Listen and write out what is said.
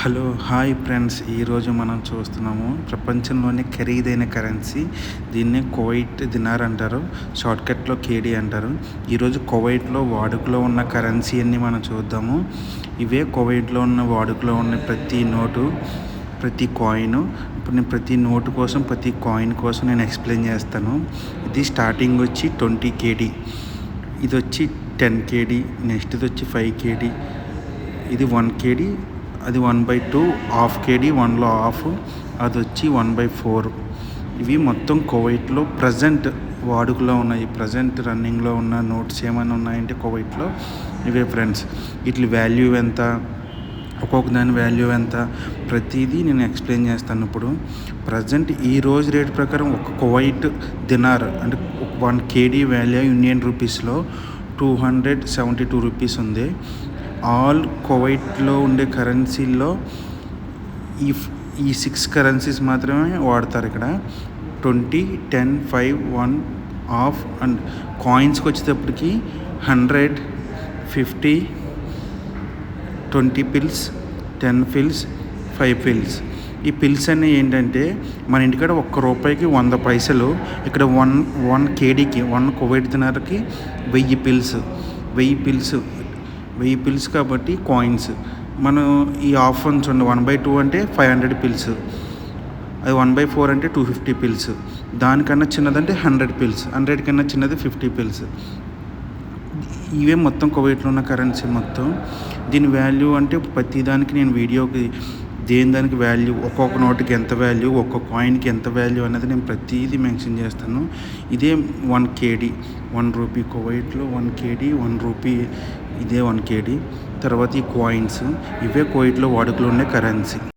Hello hi friends. ఈరోజు మనం చూస్తున్నాము ప్రపంచంలోనే ఖరీదైన కరెన్సీ. దీన్ని కువైట్ దినార్ అంటారు షార్ట్కట్లో కేడీ అంటారు. ఈరోజు కువైట్లో వాడుకలో ఉన్న కరెన్సీ అన్నీ మనం చూద్దాము. ఇవే కువైట్లో ఉన్న వాడుకలో ఉన్న ప్రతి నోటు ప్రతి కాయిన్. ఇప్పుడు నేను ప్రతి నోటు కోసం ప్రతి కాయిన్ కోసం నేను ఎక్స్ప్లెయిన్ చేస్తాను. ఇది స్టార్టింగ్ వచ్చి ట్వంటీ కేడీ. ఇది వచ్చి టెన్ కేడీ. నెక్స్ట్ ఇది వచ్చి ఫైవ్ కేడీ. ఇది వన్ కేడీ. అది one by two half KD వన్లో హాఫ్ అది వచ్చి వన్ బై ఫోర్ ఇవి మొత్తం కువైట్లో ప్రజెంట్ వాడుకలో ఉన్నాయి. ప్రజెంట్ రన్నింగ్లో ఉన్న నోట్స్ ఏమైనా ఉన్నాయంటే కువైట్లో ఇవే ఫ్రెండ్స్ వీటి వాల్యూ ఎంత? ఒక్కొక్క దాని వాల్యూ ఎంత? ప్రతిదీ నేను ఎక్స్ప్లెయిన్ చేస్తాను ఇప్పుడు. ప్రజెంట్ ఈ రోజు రేట్ ప్రకారం ఒక కువైట్ దినార్ అంటే వన్ కేడీ వాల్యూ ఇండియన్ రూపీస్లో two hundred seventy two rupees ఉంది. ఆల్ కువైట్లో ఉండే కరెన్సీల్లో ఈ ఈ సిక్స్ కరెన్సీస్ మాత్రమే వాడతారు ఇక్కడ. Twenty ten five one half and కాయిన్స్కి వచ్చేటప్పటికి hundred fifty twenty fils ten fils five fils ఈ పిల్స్ అనేవి ఏంటంటే మన ఇంటికాడ ఒక్క రూపాయికి వంద పైసలు ఇక్కడ వన్ వన్ కేడీకి వన్ కువైట్ దినార్కి వెయ్యి పిల్స్ వెయ్యి పిల్స్ వెయ్యి పిల్స్ కాబట్టి కాయిన్స్ మనం ఈ ఆఫ్ వన్ చూడండి వన్ బై టూ అంటే ఫైవ్ హండ్రెడ్ పిల్స్ అది వన్ బై ఫోర్ అంటే టూ ఫిఫ్టీ పిల్స్ దానికన్నా చిన్నదంటే హండ్రెడ్ పిల్స్ హండ్రెడ్ కన్నా చిన్నది ఫిఫ్టీ పిల్స్ ఇవే మొత్తం కువైట్లో ఉన్న కరెన్సీ మొత్తం. దీని వాల్యూ అంటే ప్రతి దానికి నేను వీడియోకి దేని దానికి వాల్యూ ఒక్కొక్క నోటుకి ఎంత వాల్యూ ఒక్కొక్క కాయిన్కి ఎంత వాల్యూ అనేది నేను ప్రతిదీ మెన్షన్ చేస్తాను. ఇదే వన్ కేడీ వన్ రూపీ కువైట్లో వన్ కేడీ వన్ రూపీ ఇదే వన్ కేడీ తర్వాత ఈ కాయిన్స్ ఇవే కోయిట్లో వాడుకలో ఉండే కరెన్సీ